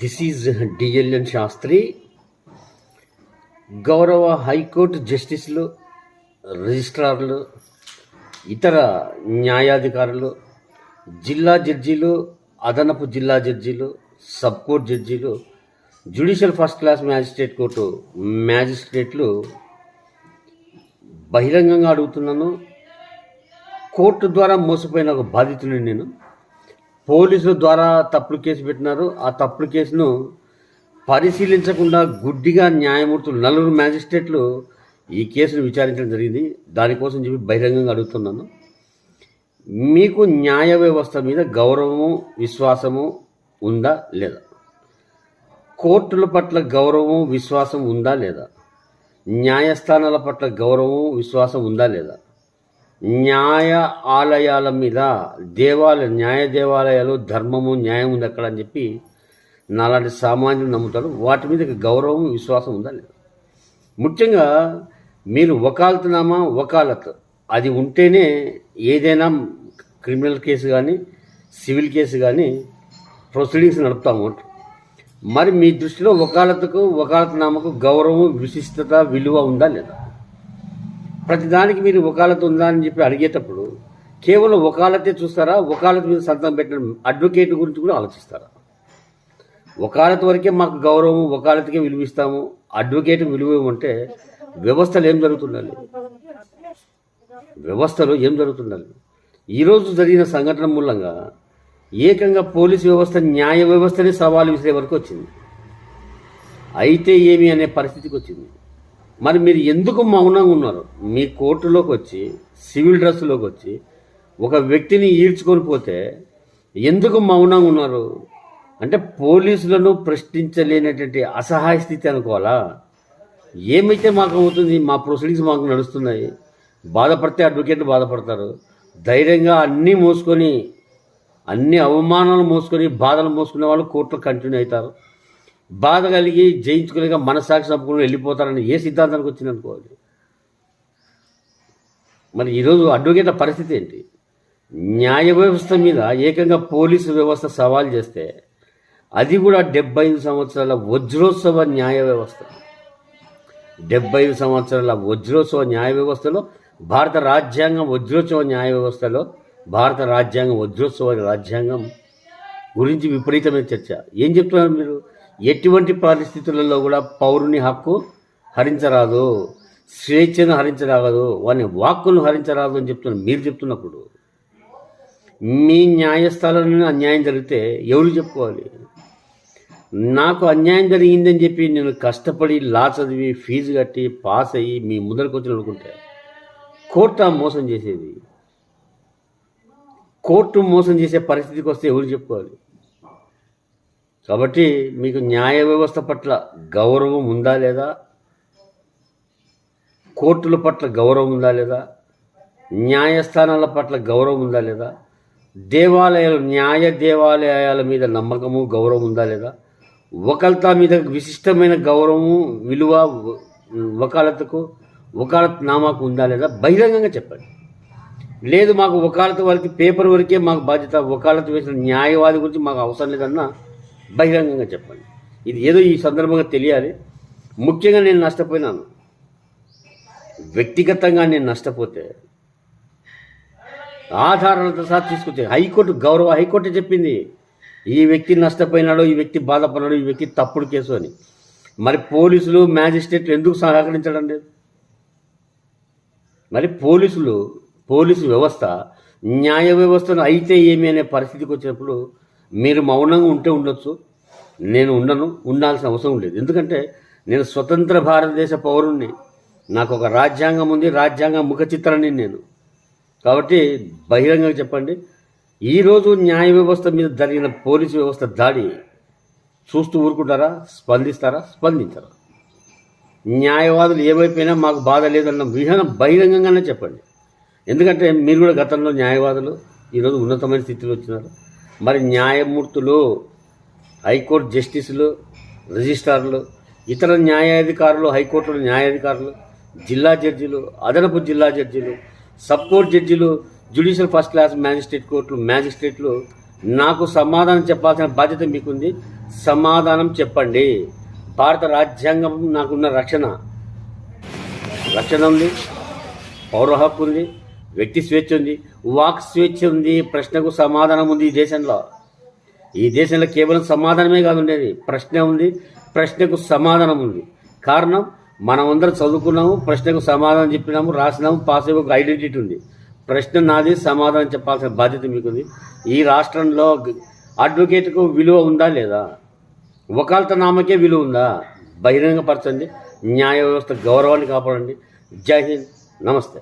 This is డిఎల్ఎన్ Sastry గౌరవ high court జస్టిస్లు రిజిస్ట్రార్లు ఇతర న్యాయాధికారులు జిల్లా జడ్జీలు అదనపు జిల్లా జడ్జీలు సబ్ కోర్ట్ జడ్జీలు judicial first class magistrate court మ్యాజిస్ట్రేట్లు బహిరంగంగా అడుగుతున్నాను కోర్టు ద్వారా మోసపోయిన ఒక బాధితుడిని నేను పోలీసుల ద్వారా తప్పుడు కేసు పెట్టినారు. ఆ తప్పుడు కేసును పరిశీలించకుండా గుడ్డిగా న్యాయమూర్తులు నలుగురు మ్యాజిస్ట్రేట్లు ఈ కేసును విచారించడం జరిగింది. దానికోసం చెప్పి బహిరంగంగా అడుగుతున్నాను. మీకు న్యాయ వ్యవస్థ మీద గౌరవము విశ్వాసము ఉందా లేదా? కోర్టుల పట్ల గౌరవం విశ్వాసం ఉందా లేదా? న్యాయస్థానాల పట్ల గౌరవం విశ్వాసం ఉందా లేదా? న్యాయ ఆలయాల మీద దేవాలయ న్యాయ దేవాలయాలు ధర్మము న్యాయం ఉంది అక్కడ అని చెప్పి నాలాంటి సామాన్యులు నమ్ముతారు. వాటి మీద గౌరవం విశ్వాసం ఉందా లేదా? ముఖ్యంగా మీరు వకాలతునామా వకాలత్. అది ఉంటేనే ఏదైనా క్రిమినల్ కేసు కానీ సివిల్ కేసు కానీ ప్రొసీడింగ్స్ నడుపుతాము. మరి మీ దృష్టిలో వకాలత్కు వకాలతునామాకు గౌరవం విశిష్టత విలువ ఉందా లేదా? ప్రతిదానికి మీరు వకాలత్ ఉందా అని చెప్పి అడిగేటప్పుడు కేవలం వకాలతే చూస్తారా? వకాలత్ మీద సంతకం పెట్టిన అడ్వకేట్ గురించి కూడా ఆలోచిస్తారా? వకాలత్ వరకే మాకు గౌరవం వకాలత్కే విలువిస్తాము అడ్వకేట్ విలువ ఉంటే వ్యవస్థలు ఏం జరుగుతుండాలి? వ్యవస్థలో ఏం జరుగుతుండాలి? ఈరోజు జరిగిన సంఘటన మూలంగా ఏకంగా పోలీసు వ్యవస్థ న్యాయ వ్యవస్థని సవాలు విసిరే వరకు వచ్చింది. అయితే ఏమి అనే పరిస్థితికి వచ్చింది. మరి మీరు ఎందుకు మౌనంగా ఉన్నారు? మీ కోర్టులోకి వచ్చి సివిల్ డ్రెస్లోకి వచ్చి ఒక వ్యక్తిని ఈడ్చుకొని పోతే ఎందుకు మౌనంగా ఉన్నారు? అంటే పోలీసులను ప్రశ్నించలేనటువంటి అసహాయ స్థితి అనుకోవాలా? ఏమైతే మాకు అవుతుంది మా ప్రొసీడింగ్స్ మాకు నడుస్తున్నాయి బాధపడితే అడ్వకేట్లు బాధపడతారు ధైర్యంగా అన్నీ మోసుకొని అన్ని అవమానాలు మోసుకొని బాధలు మోసుకునే వాళ్ళు కోర్టులో కంటిన్యూ అవుతారు. బాధ కలిగి జయించుకునేగా మనస్సాక్షి చంపుకుని వెళ్ళిపోతారని ఏ సిద్ధాంతానికి వచ్చింది అనుకోవాలి మరి ఈరోజు అడ్వకేట్ల పరిస్థితి ఏంటి? న్యాయ వ్యవస్థ మీద ఏకంగా పోలీసు వ్యవస్థ సవాల్ చేస్తే అది కూడా డెబ్బై ఐదు సంవత్సరాల వజ్రోత్సవ న్యాయ వ్యవస్థ. డెబ్బై ఐదు సంవత్సరాల వజ్రోత్సవ న్యాయ వ్యవస్థలో భారత రాజ్యాంగం వజ్రోత్సవ న్యాయ వ్యవస్థలో భారత రాజ్యాంగం వజ్రోత్సవ రాజ్యాంగం గురించి విపరీతమైన చర్చ. ఏం చెప్తున్నారు మీరు? ఎటువంటి పరిస్థితులలో కూడా పౌరుని హక్కు హరించరాదు స్వేచ్ఛను హరించరాదు వాని వాక్కును హరించరాదు అని చెప్తున్నారు మీరు చెప్తున్నప్పుడు మీ న్యాయస్థానంలో అన్యాయం జరిగితే ఎవరు చెప్పుకోవాలి? నాకు అన్యాయం జరిగిందని చెప్పి నేను కష్టపడి లా చదివి ఫీజు కట్టి పాస్ అయ్యి మీ ముందరికి వచ్చిన అనుకుంటే కోర్టు ఆ మోసం చేసేది. కోర్టు మోసం చేసే పరిస్థితికి వస్తే ఎవరు చెప్పుకోవాలి? కాబట్టి మీకు న్యాయ వ్యవస్థ పట్ల గౌరవం ఉందా లేదా? కోర్టుల పట్ల గౌరవం ఉందా లేదా? న్యాయస్థానాల పట్ల గౌరవం ఉందా లేదా? దేవాలయాలు న్యాయ దేవాలయాల మీద నమ్మకము గౌరవం ఉందా లేదా? ఒకల్తా మీద విశిష్టమైన గౌరవము విలువ వకాలతకు వకాలత్ నామాకు ఉందా లేదా? బహిరంగంగా చెప్పండి. లేదు మాకు వకాలత వరకు పేపర్ వరకే మాకు బాధ్యత. వకాలత వేసిన న్యాయవాది గురించి మాకు అవసరం లేదన్నా బహిరంగంగా చెప్పండి. ఇది ఏదో ఈ సందర్భంగా తెలియాలి. ముఖ్యంగా నేను నష్టపోయినాను. వ్యక్తిగతంగా నేను నష్టపోతే ఆధారాలతో సహా తీసుకొచ్చే హైకోర్టు గౌరవ హైకోర్టు చెప్పింది. ఈ వ్యక్తి నష్టపోయినాడు ఈ వ్యక్తి బాధపడ్డాడు ఈ వ్యక్తి తప్పుడు కేసు అని. మరి పోలీసులు మ్యాజిస్ట్రేట్లు ఎందుకు సహకరించడం లేదు? మరి పోలీసులు పోలీసు వ్యవస్థ న్యాయ వ్యవస్థను అయితే ఏమి అనే పరిస్థితికి వచ్చినప్పుడు మీరు మౌనంగా ఉంటే ఉండొచ్చు. నేను ఉండను ఉండాల్సిన అవసరం లేదు. ఎందుకంటే నేను స్వతంత్ర భారతదేశ పౌరుణ్ణి. నాకు ఒక రాజ్యాంగం ఉంది రాజ్యాంగ ముఖ చిత్రాన్ని నేను. కాబట్టి బహిరంగంగా చెప్పండి. ఈరోజు న్యాయ వ్యవస్థ మీద జరిగిన పోలీసు వ్యవస్థ దాడి చూస్తూ ఊరుకుంటారా? స్పందిస్తారా? స్పందించరా? న్యాయవాదులు ఏమైపోయినా మాకు బాధ లేదన్న విధానం బహిరంగంగానే చెప్పండి. ఎందుకంటే మీరు కూడా గతంలో న్యాయవాదులు ఈరోజు ఉన్నతమైన స్థితిలో వచ్చినారు. మరి న్యాయమూర్తులు హైకోర్టు జస్టిసులు రిజిస్ట్రార్లు ఇతర న్యాయాధికారులు హైకోర్టులో న్యాయాధికారులు జిల్లా జడ్జీలు అదనపు జిల్లా జడ్జీలు సబ్ కోర్టు జడ్జీలు జ్యుడిషియల్ ఫస్ట్ క్లాస్ మ్యాజిస్ట్రేట్ కోర్టులు మ్యాజిస్ట్రేట్లు నాకు సమాధానం చెప్పాల్సిన బాధ్యత మీకుంది. సమాధానం చెప్పండి. భారత రాజ్యాంగం నాకున్న రక్షణ. రక్షణ ఉంది. పౌర హక్కు ఉంది. వ్యక్తి స్వేచ్ఛ ఉంది వాక్ స్వేచ్ఛ ఉంది ప్రశ్నకు సమాధానం ఉంది ఈ దేశంలో. ఈ దేశంలో కేవలం సమాధానమే కాదు ఉండేది. ప్రశ్న ఉంది ప్రశ్నకు సమాధానం ఉంది. కారణం మనమందరం చదువుకున్నాము ప్రశ్నకు సమాధానం చెప్పినాము రాసినాము పాస్ ఒక ఐడెంటిటీ ఉంది. ప్రశ్న నాది సమాధానం చెప్పాల్సిన బాధ్యత మీకుంది. ఈ రాష్ట్రంలో అడ్వకేట్కు విలువ ఉందా లేదా? వకాలత నామకే విలువ ఉందా? బహిరంగపరచండి. న్యాయ వ్యవస్థ గౌరవాన్ని కాపాడండి. జై హింద్. నమస్తే.